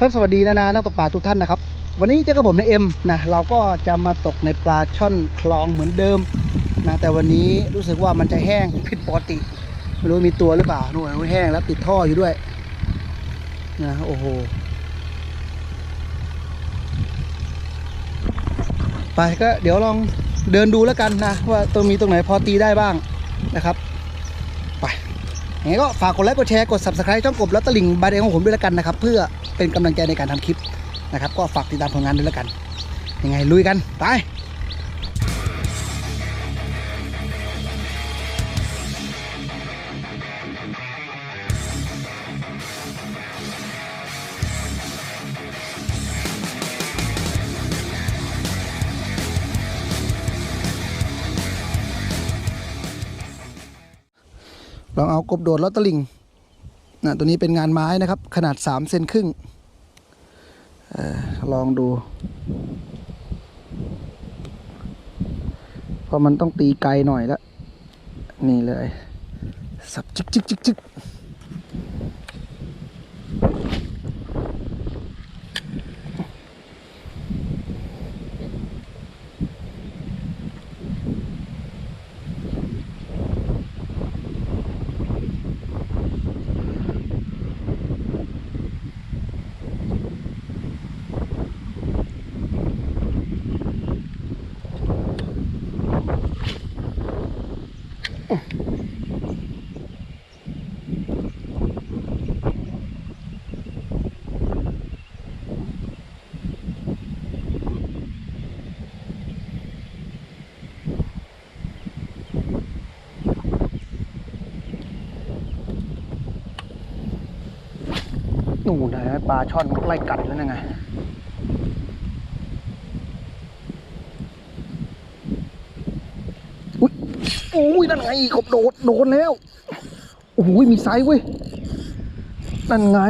ครับสวัสดีนะนะนักตกปลาทุกท่านนะครับ วันนี้เจอกับผมในเอ็มนะเราก็จะมาตกในปลาช่อนคลองเหมือนเดิมนะแต่วันนี้รู้สึกว่ามันจะแห้งผิดปกติไม่รู้มีตัวหรือเปล่านู่นมันแห้งแล้วติดท่ออยู่ด้วยนะโอ้โหไปก็เดี๋ยวลองเดินดูแล้วกันนะว่าตรงมีตรงไหนพอตีได้บ้างนะครับ ยังไงก็ฝากกดไลค์กดแชร์กด subscribe ช่องกบและตะลิงบายเดงของผมด้วยแล้วกันนะครับ เพื่อเป็นกำลังใจในการทำคลิปนะครับ ก็ฝากติดตามผลงานด้วยแล้วกัน ยังไงลุยกันไป ลองเอากบโดดแล้วตลิงนะตัวนี้เป็นงานไม้นะครับ ขนาด3เซนครึ่งออลองดู เพราะมันต้องตีไกลหน่อยละนี่เลย สับจึกจึกจึกจึก นู่นนะปลาช่อนมันไล่กัดแล้วยังไงอุ้ยโอ้ยนั่นไงกบโดดโดนแล้วโอ้ยมีไซส์เว้ยนั่นไง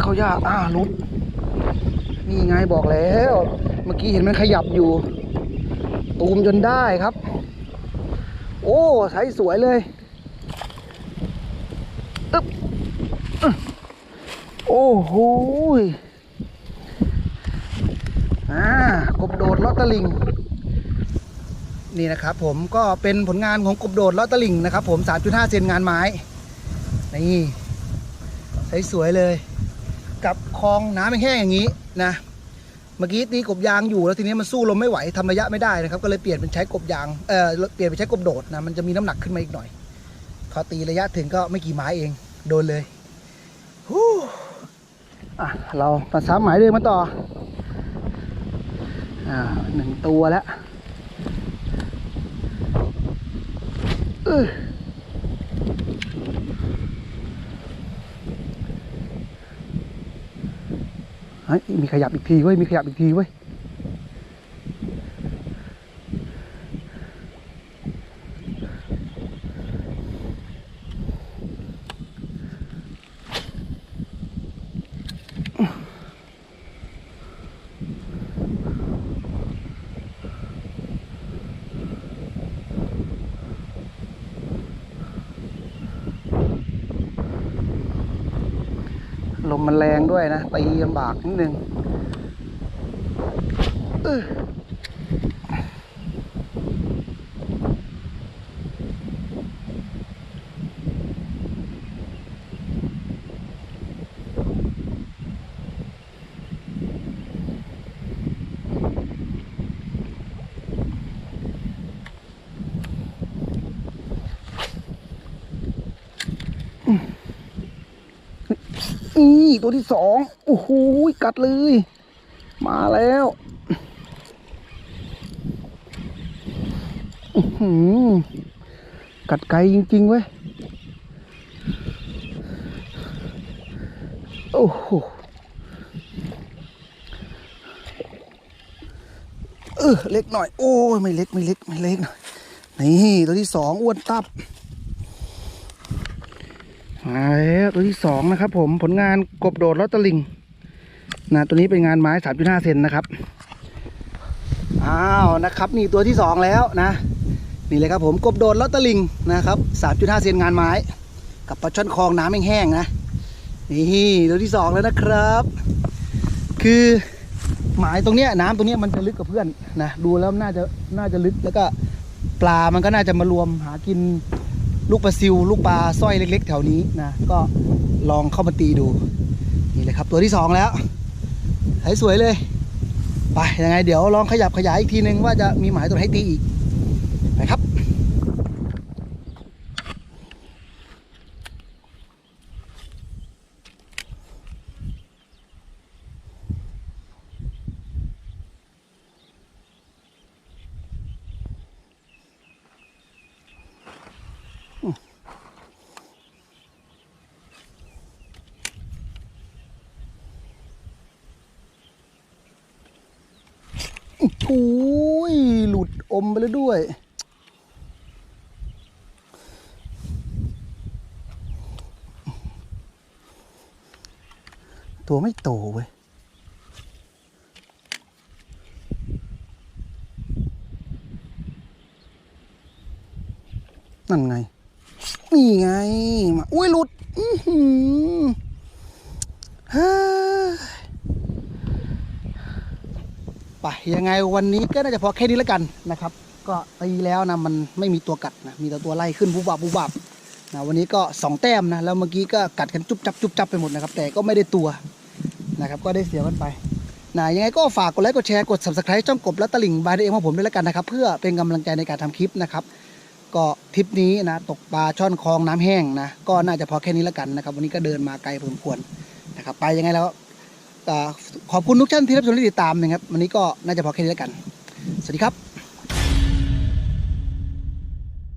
เขายากอ่าลุดนี่ไงบอกแล้ว เมื่อกี้เห็นมันขยับอยู่ ตูมจนได้ครับ โอ้ไซส์สวยเลย อึ๊บโอ้โหอ่ากบโดดลอตเตอลิงนี่นะครับผมก็เป็นผลงานของกบโดดลอตเตอลิงนะครับ ผม 3.5 เซนงานไม้นี่ใสสวยเลย กับคลองน้ำแห้งๆอย่างนี้นะเมื่อกี้ตีกบยางอยู่แล้วทีนี้มันสู้ลมไม่ไหวทำระยะไม่ได้นะครับ ก็เลยเปลี่ยนเป็นใช้กบยางเออเปลี่ยนไปใช้กบโดดนะมันจะมีน้ำหนักขึ้นมาอีกหน่อย พอตีระยะถึงก็ไม่กี่ไม้เอง โดนเลยฮู้เรามาซ้ำหมายเดิมมาต่ออ่าหนึ่งตัวแล้วเอ้ยเฮ้ยมีขยับอีกทีเว้ย มีขยับอีกทีเว้ย มมันแรงด้วยนะตีลำบากนิดนึง นี่ตัวที่สองโอ้โหกัดเลย มาแล้วอื้อหือกัดไกลจริงๆเว้ยโอ้โหเออเล็กหน่อย โอ้ยไม่เล็กไม่เล็กไม่เล็กหน่อยนี่ตัวที่สองอ้วนตับ มาแล้วตัวที่สองนะครับ ผมผลงานกบโดดลอตเตอลิงนะตัวนี้เป็นงานไม้3.5เซนนะครับอ้าวนะครับนี่ตัวที่สองแล้วนะนี่เลยครับผมกบโดดลอตเตอลิงนะครับ3.5เซนงานไม้ กับปลาช่อนคลองน้ำแห้งๆนะนี่ตัวที่สองแล้วนะครับ คือหมายตรงเนี้ยน้ำตรงเนี้ยมันจะลึกกับเพื่อนนะดูแล้วน่าจะน่าจะลึกแล้วก็ปลามันก็น่าจะมารวมหากิน ลูกปลาซิว ลูกปลาสร้อยเล็ก ๆ แถวนี้นะก็ลองเข้ามาตีดู นี่เลยครับ ตัวที่สองแล้วสวยๆเลย ไปยังไงเดี๋ยวลองขยับขยายอีกทีนึงว่าจะมีหมายตัวไหนให้ตีอีกไปครับ โอ้ยหลุดอมไปแล้วด้วย ตัวไม่โตเว้ยนั่นไง นี่ไง มา อุ้ยหลุด อื้อหือเฮ้ย ไป ยังไงวันนี้ก็น่าจะพอแค่นี้แล้วกันนะครับ ก็ตีแล้วนะมันไม่มีตัวกัดนะมีแต่ตัวไล่ขึ้นบุบบับบุบบับนะวันนี้ก็สองแต้มนะแล้วเมื่อกี้ก็กัดกันจุบจับจุบจับไปหมดนะครับแต่ก็ไม่ได้ตัวนะครับก็ได้เสียกันไปนะยังไงก็ฝากกดไลค์กดแชร์กด subscribe ช่องกบและตลิ่งบายเองของผมด้วยแล้วกันนะครับ เพื่อเป็นกำลังใจในการทำคลิปนะครับ ก็ทริปนี้นะตกปลาช่อนคลองน้ำแห้งนะก็น่าจะพอแค่นี้แล้วกันนะครับ วันนี้ก็เดินมาไกลพอสมควรนะครับไปยังไงแล้ว ขอบคุณทุกท่านที่รับชมและติดตามนะครับ วันนี้ก็น่าจะพอแค่นี้แล้วกัน สวัสดีครับ